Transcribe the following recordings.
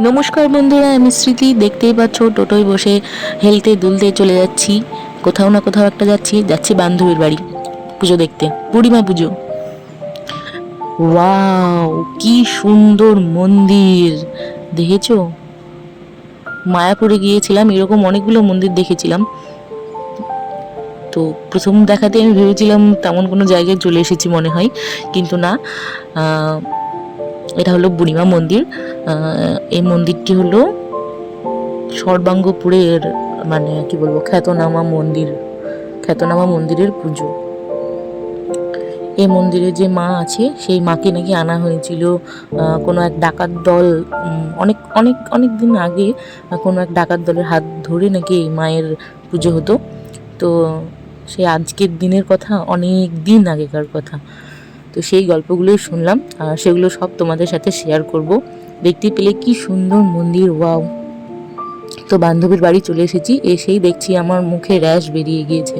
নমস্কার বন্ধুরা, আমি স্মৃতি। দেখতেই পাচ্ছ, টোটোয় বসে হেলতে দুলতে চলে যাচ্ছি। কোথাও না কোথাও একটা যাচ্ছি যাচ্ছি বান্ধবীর বাড়ি। পুজো দেখতে। বুড়িমা পুজো। ওয়াও, কি সুন্দর মন্দির। দেখেছ? মায়াপুরে গিয়েছিলাম, এরকম অনেকগুলো মন্দির দেখেছিলাম। তো প্রথম দেখাতে আমি ভেবেছিলাম তেমন কোনো জায়গায় চলে এসেছি মনে হয়, কিন্তু না এটা হলো বুড়িমা মন্দির এই মন্দিরটি হলো সর্বাঙ্গপুরের মানে কি বলব, খ্যাতনামা মন্দির, খ্যাতনামা মন্দিরের পুজো। এই মন্দিরে যে মা আছে, সেই মাকে নাকি আনা হয়েছিল কোনো এক ডাকাত দল অনেক অনেক অনেক দিন আগে কোনো এক ডাকাত দলের হাত ধরে নাকি মায়ের পুজো হতো। তো সেই আজকের দিনের কথা, অনেক দিন আগেকার কথা। তো সেই গল্পগুলোই শুনলাম, আর সেগুলো সব তোমাদের সাথে শেয়ার করব। দেখতে পেলে কি সুন্দর মন্দির ওয়াও তো বান্ধবীর বাড়ি চলে এসেছি, এসেই দেখছি আমার মুখে র্যাশ বেরিয়ে গিয়েছে।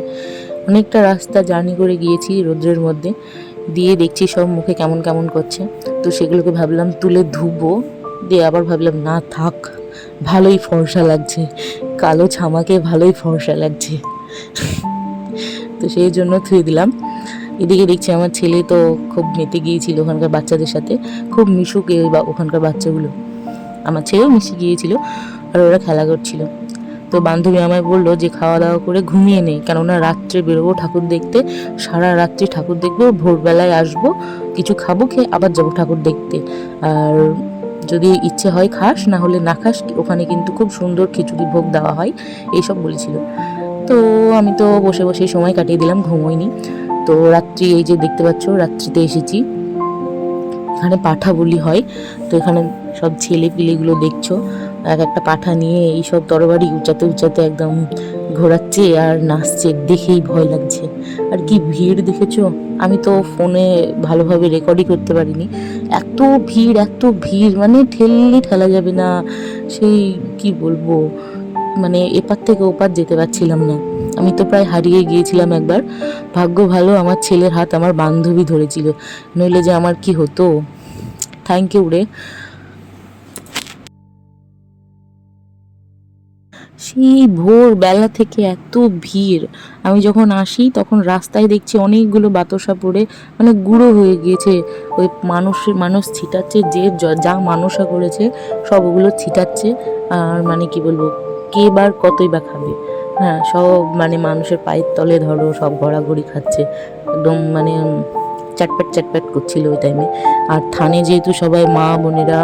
অনেকটা রাস্তা জার্নি করে গিয়েছি রোদ্রের মধ্যে, দিয়ে দেখছি সব মুখে কেমন কেমন করছে। তো সেগুলোকে ভাবলাম তুলে ধুবো, দিয়ে আবার ভাবলাম, না, থাক, ভালোই ফর্সা লাগছে, কালো ছামাকে ভালোই ফর্সা লাগছে। তো সেই জন্য থুয়ে দিলাম। এদিকে দেখছি আমার ছেলে তো খুব মেতে গিয়েছিল ওখানকার বাচ্চাদের সাথে। খুব মিশুক বা ওখানকার বাচ্চাগুলো। আমার ছেলেও মিশে গিয়েছিল আর ওরা খেলা করছিল। তো বান্ধবী আমায় বলল যে খাওয়া দাওয়া করে ঘুমিয়ে নেই কেননা রাত্রে বেরোবো ঠাকুর দেখতে। সারা রাত্রি ঠাকুর দেখব, ভোরবেলায় আসব, কিছু খাব, খেয়ে আবার যাব ঠাকুর দেখতে। আর যদি ইচ্ছে হয় খাস, না হলে না খাস, ওখানে কিন্তু খুব সুন্দর খিচুড়ি ভোগ দেওয়া হয়। এইসব বলেছিল। তো আমি তো বসে বসে সময় কাটিয়ে দিলাম ঘুমোইনি তো রাত্রি, এই যে দেখতে পাচ্ছ, রাত্রিতে এসেছি। এখানে পাঠা বলি হয়। তো এখানে সব ছেলে পিলেগুলো দেখছ। এক একটা পাঠা নিয়ে এই সব তরবারি উঁচাতে উঁচাতে একদম ঘোরাচ্ছে আর নাচছে, দেখেই ভয় লাগছে। আর কি ভিড় দেখেছ? আমি তো ফোনে ভালোভাবে রেকর্ডই করতে পারিনি। এত ভিড় এত ভিড় মানে ঠেললে ঠেলা যাবে না। সেই কি বলব? মানে এপার থেকে ওপার যেতে পারছিলাম না। আমি তো প্রায় হারিয়ে গিয়েছিলাম একবার। ভাগ্য ভালো, আমার ছেলের হাত আমার বান্ধবী ধরেছিল। নইলে যে আমার কি হতো? থ্যাংক ইউ রে। সেই ভোর বেলা থেকে এত ভিড়। আমি যখন আসি, তখন রাস্তায় দেখছি অনেকগুলো বাতাসা পড়ে মানে গুঁড়ো হয়ে গিয়েছে। ওই মানুষের মানুষ ছিটাচ্ছে, যে যা মানসা করেছে সব ওগুলো ছিটাচ্ছে। আর মানে কি বলব? কে বার কতই বা খাবে। হ্যাঁ সব মানে মানুষের পায়ের তলে ধরো সব ঘোরাঘুরি খাচ্ছে। একদম মানে উম, চাটপ্যাট চাটপ্যাট করছিল ওই টাইমে আর থানে যেহেতু সবাই মা বোনেরা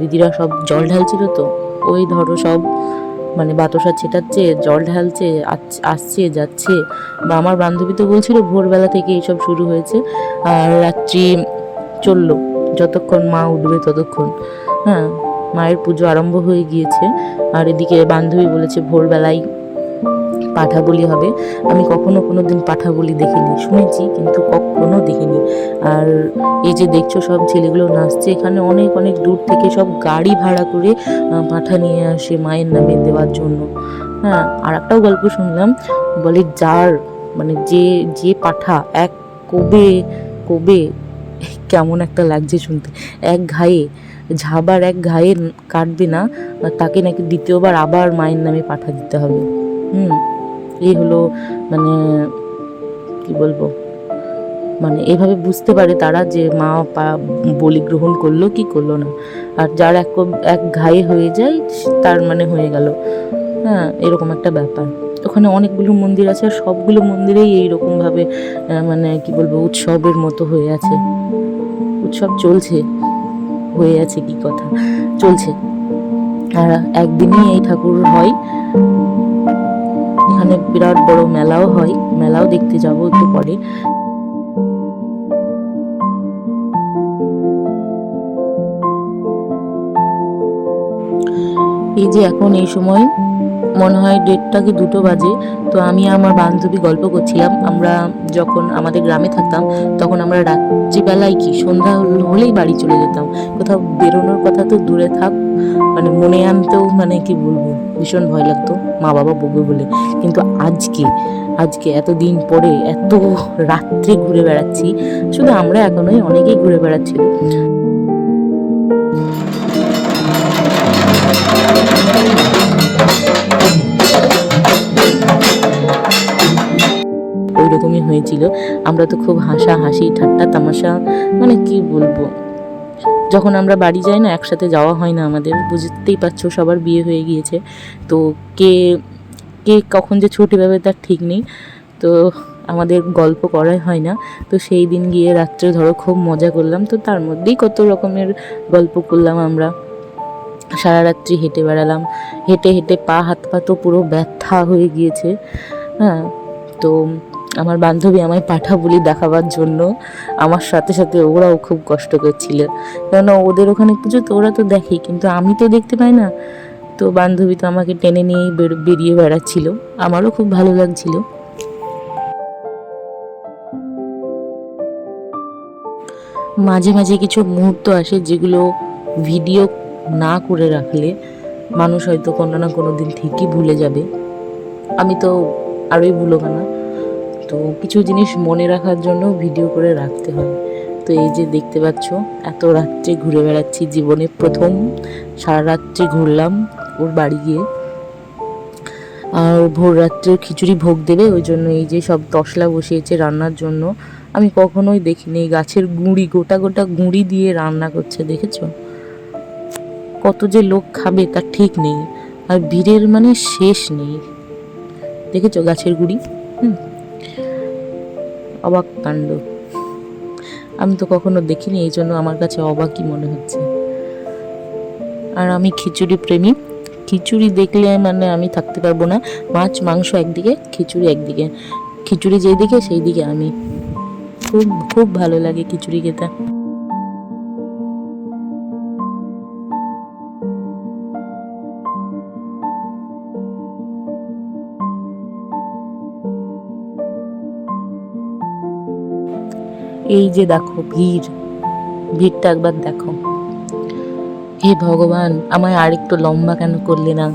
দিদিরা সব জল ঢালছিল তো ওই ধরো সব মানে বাতাসা ছেটাচ্ছে জল ঢালছে আসছে যাচ্ছে। বা আমার বান্ধবী তো বলছিল ভোরবেলা থেকে এইসব শুরু হয়েছে আর রাত্রি চলল যতক্ষণ মা উঠবে ততক্ষণ। হ্যাঁ মায়ের পুজো আরম্ভ হয়ে গিয়েছে। আর এদিকে বান্ধবী বলেছে, ভোরবেলায় পাঠা বলি হবে। আমি কখনো কোনো দিন পাঠা বলি দেখিনি। শুনেছি, কিন্তু কখনো দেখিনি। আর এই যে দেখছ, সব ছেলেগুলো নাচছে। এখানে অনেক অনেক দূর থেকে সব গাড়ি ভাড়া করে পাঠা নিয়ে আসে মায়ের নামে দেওয়ার জন্য। হ্যাঁ আর একটাও গল্প শুনলাম, বলে যার মানে যে যে পাঠা এক কবে কবে, কেমন একটা লাগছে শুনতে। এক ঘায়ে ঝাবার এক ঘায়ে কাটবে না তাকে নাকি দ্বিতীয়বার আবার মায়ের নামে পাঠা দিতে হবে। হুম, এই হলো মানে কি বলব? মানে এভাবে বুঝতে পারে তারা যে মা বলি গ্রহণ করল কি করল না। আর যার এক এক ঘায়ে হয়ে যায়, তার মানে হয়ে গেল। হ্যাঁ এরকম একটা ব্যাপার। ওখানে অনেকগুলো মন্দির আছে, আর সবগুলো মন্দিরেই এইরকমভাবে মানে কি বলব, উৎসবের মতো হয়ে আছে। উৎসব চলছে। হয়ে আছে কি কথা? চলছে। আর একদিনই এই ঠাকুর হয়। এখানে বিরাট বড় মেলাও হয়। মেলাও দেখতে যাব একটু পরে। এই যে এখন এই সময় মনে হয় দেড়টা কি দুটো বাজে, তো আমি আমার বান্ধবী গল্প করছিলাম। আমরা যখন আমাদের গ্রামে থাকতাম, তখন আমরা রাত্রিবেলায় কি, সন্ধ্যা হলেই বাড়ি চলে যেতাম। কোথাও বেরোনোর কথা তো দূরে থাক মানে মনে আনতেও মানে কি বলব, ভীষণ ভয় লাগতো, মা বাবা বকবে বলে। কিন্তু আজকে আজকে এত দিন পরে এত রাত্রে ঘুরে বেড়াচ্ছি, শুধু আমরা এখনোই অনেকেই ঘুরে বেড়াচ্ছিল। হয়েছিল। আমরা তো খুব হাসা হাসি, ঠাট্টা, তামাশা মানে কি বলব? যখন আমরা বাড়ি যাই না, একসাথে যাওয়া হয় না আমাদের, বুঝতেই পারছ সবার বিয়ে হয়ে গিয়েছে। তো কে কে কখন যে ছুটি পাবে তার ঠিক নেই। তো আমাদের গল্প করাই হয় না। তো সেই দিন গিয়ে রাত্রে ধরো খুব মজা করলাম। তো তার মধ্যেই কত রকমের গল্প করলাম আমরা। সারা রাত্রি হেঁটে বেড়ালাম। হেঁটে হেঁটে পা, হাত, পা তো পুরো ব্যথা হয়ে গিয়েছে। হ্যাঁ তো আমার বান্ধবী আমায় পাঠা বলি দেখাবার জন্য আমার সাথে সাথে ওরাও খুব কষ্ট করছিল। কেননা ওদের ওখানে পুজো তো ওরা তো দেখেই কিন্তু আমি তো দেখতে পাই না। তো বান্ধবী তো আমাকে টেনে নিয়েই বের- বেরিয়ে বেড়াচ্ছিল। আমারও খুব ভালো লাগছিল। মাঝে মাঝে কিছু মুহূর্ত আসে যেগুলো ভিডিও না করে রাখলে মানুষ হয়তো কোনো না কোনো দিন ঠিকই ভুলে যাবে। আমি তো আরোই ভুলো না। তো কিছু জিনিস মনে রাখার জন্য ভিডিও করে রাখতে হয়। তো এই যে দেখতে পাচ্ছ, এত রাত্রে ঘুরে বেড়াচ্ছি জীবনে প্রথম। সারা রাত্রে ঘুরলাম ওর বাড়ি গিয়ে। আর ভোর রাত্রে খিচুড়ি ভোগ দেবে, ওই জন্য এই যে সব তসলা বসিয়েছে রান্নার জন্য। আমি কখনোই দেখিনি, গাছের গুঁড়ি, গোটা গোটা গুঁড়ি দিয়ে রান্না করছে, দেখেছ? কত যে লোক খাবে তার ঠিক নেই। আর ভিড়ের মানে শেষ নেই। দেখেছ গাছের গুঁড়ি? হুম। অবাক কাণ্ড। আমি তো কখনো দেখিনি, এই জন্য আমার কাছে অবাকই মনে হচ্ছে। আর আমি খিচুড়ি প্রেমী। খিচুড়ি দেখলে মানে আমি থাকতে পারব না। মাছ, মাংস একদিকে, খিচুড়ি একদিকে। খিচুড়ি যেই দিকে সেই দিকে আমি। খুব খুব ভালো লাগে খিচুড়ি খেতে। এই যে দেখো ভিড়, ভিড়টা একবার দেখো। হে ভগবান, আমায় আর একটু লম্বা কেন করলে না?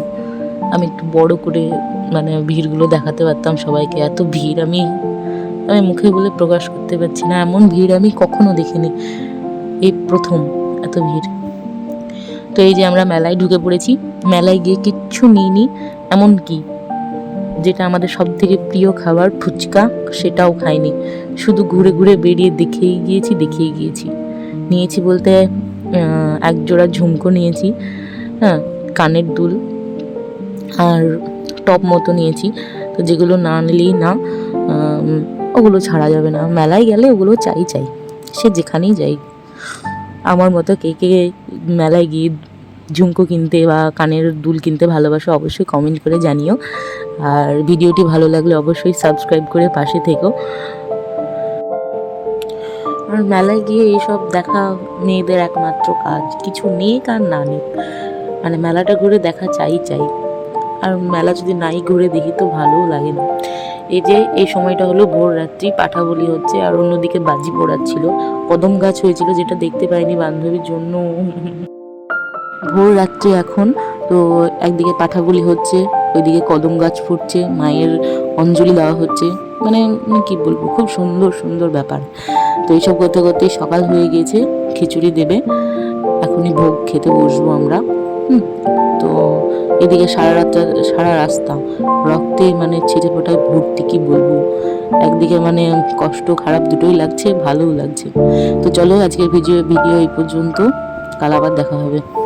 আমি একটু বড় করে মানে ভিড়গুলো দেখাতে পারতাম সবাইকে। এত ভিড় আমি আমি মুখে বলে প্রকাশ করতে পারছি না। এমন ভিড় আমি কখনো দেখিনি। এই প্রথম এত ভিড়। তো এই যে আমরা মেলায় ঢুকে পড়েছি, মেলায় গিয়ে কিচ্ছু নিইনি এমন কি যেটা আমাদের সব থেকে প্রিয় খাবার, ফুচকা, সেটাও খাইনি। শুধু ঘুরে ঘুরে বেরিয়ে দেখেই গিয়েছি দেখেই গিয়েছি। নিয়েছি বলতে এক জোড়া ঝুমকো নিয়েছি হ্যাঁ কানের দুল আর টপ মতো নিয়েছি। তো যেগুলো না নিলেই না ওগুলো ছাড়া যাবে না। মেলায় গেলে ওগুলো চাই চাই, সে যেখানেই যাই। আমার মতো কে কে মেলায় গিয়ে ঝুমকো কিনতে বা কানের দুল কিনতে ভালোবাসো অবশ্যই কমেন্ট করে জানিও। আর ভিডিওটি ভালো লাগলে অবশ্যই সাবস্ক্রাইব করে পাশে থেকো। আর মেলায় গিয়ে এইসব দেখা মেয়েদের একমাত্র কাজ, কিছু নেক আর না নেক। মানে মেলাটা ঘুরে দেখা চাই চাই। আর মেলা যদি নাই ঘুরে দেখি তো ভালোও লাগে না। এই যে, এই সময়টা হলো ভোর রাত্রি পাঠা বলি হচ্ছে, আর অন্যদিকে বাজি পোড়াচ্ছিল। কদম গাছ হয়েছিল, যেটা দেখতে পাইনি বান্ধবীর জন্য। ভোর রাত্রি এখন, তো একদিকে পাঠাগুলি হচ্ছে, ওইদিকে কদম গাছ ফুটছে, মায়ের অঞ্জলি দেওয়া হচ্ছে। মানে মানে কি বলব, খুব সুন্দর সুন্দর ব্যাপার। তো এইসব করতে করতে সকাল হয়ে গিয়েছে, খিচুড়ি দেবে। এখনই ভোগ খেতে বসবো আমরা। তো এদিকে সারা রাতটা সারা রাস্তা রক্তে মানে ছিটে ফোটায় ভর্তি, কি বলব। একদিকে মানে কষ্ট খারাপ দুটোই লাগছে, ভালোও লাগছে। তো চলো আজকের ভিডিও ভিডিও এই পর্যন্ত। কাল আবার দেখা হবে।